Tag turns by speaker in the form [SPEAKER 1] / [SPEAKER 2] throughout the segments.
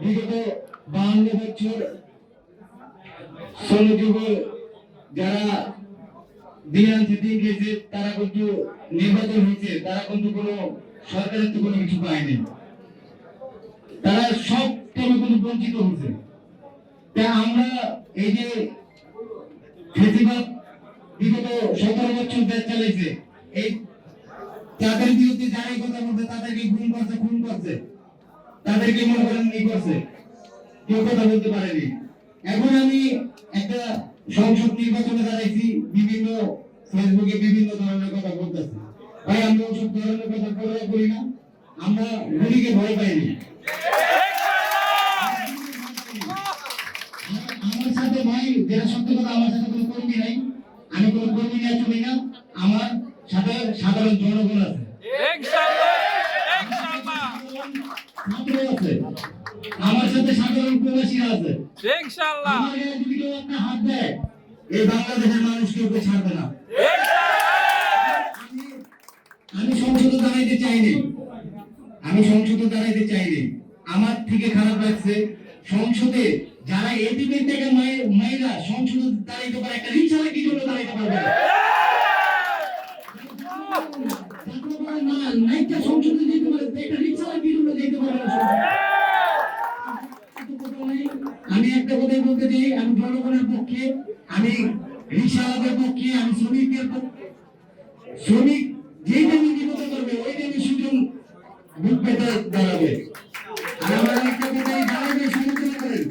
[SPEAKER 1] বিগত বাহান্ন বছর ষোলো যুগ যারা দিয়ে আনছে দিন তারা কিন্তু নির্বাচন হয়েছে, তারা কিন্তু কোনো সরকারের তো কোনো কিছু পায়নি। তারা সব থেকে কিন্তু বঞ্চিত হয়েছে। তা আমরা এই যে ফেসিবাদ বিগত সতেরো বছর দেশ চালাইছে, এই তাদের বিরুদ্ধে যারা কথা বলছে, তাদেরকে খুন করছে খুন করছে। তাদেরকে মনে করেন ই করছে? কেউ কথা বলতে পারেনি। এখন আমি একটা সংসদ নির্বাচনে দাঁড়াইছি, বিভিন্ন ফেসবুকে বিভিন্ন ধরনের কথা বলতেছি। ভাই, আমরা ওসব ধরনের কথা পরোয়া করি না। আমরা গুলিকে ভয় পাইনি আমার সাথে ভাই যেটা সত্য কথা আমার সাথে কোনো কর্মী নাই, আমি কোনো কর্মী নিয়ে চলি না। আমার সাথে সাধারণ জনগণ আছে। আছে আমার সাথে সাধারণ প্রবাসীরা আছে।
[SPEAKER 2] ইনশাআল্লাহ।
[SPEAKER 1] আমার গায়ে যদি কেউ একটা হাত দেয় এই বাংলাদেশের মানুষ কেউ কেউ ছাড়বে না। আমি সংসদে দাঁড়াইতে চাইনি। আমি সংসদে দাঁড়াইতে চাইনি। আমার থেকে খারাপ লাগছে সংসদে যারা এটিএম থেকে মায়ের সংসদে দাঁড়াইতে পারে একটা রিক্সাওয়ালা কি জন্য দাঁড়াইতে পারবে না। নাইটা সংসদে যেতে পারে একটা কি জন্য যেতে পারবে না সংসদে? আমি একটা কথাই বলতে চাই আমি জনগণের পক্ষে আমি রিক্সাওয়ালাদের পক্ষে আমি শ্রমিকদের পক্ষে শ্রমিক যেই দিন বিপদে করবে ওই দিন সুজন বুক পেতে দাঁড়াবে। আর আমার একটা কথাই দাঁড়াবে করেন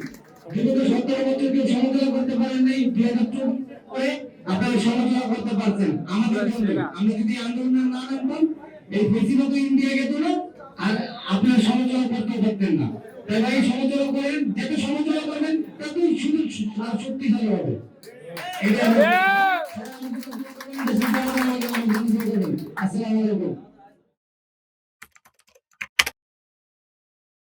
[SPEAKER 1] বিগত সতেরো বছর কেউ করতে পারেন নাই দুই হাজার করে আপনারা সমালোচনা করতে পারছেন। আমাদের জন্য আমরা যদি আন্দোলন না নামতাম এই বেশিরভাগ ইন্ডিয়া গেত না আর আপনারা সমালোচনা করতে পারতেন না। তাই ভাই সমালোচনা করেন যত শিক্ষা শক্তিশালী হবে। এটা আসসালামু আলাইকুম।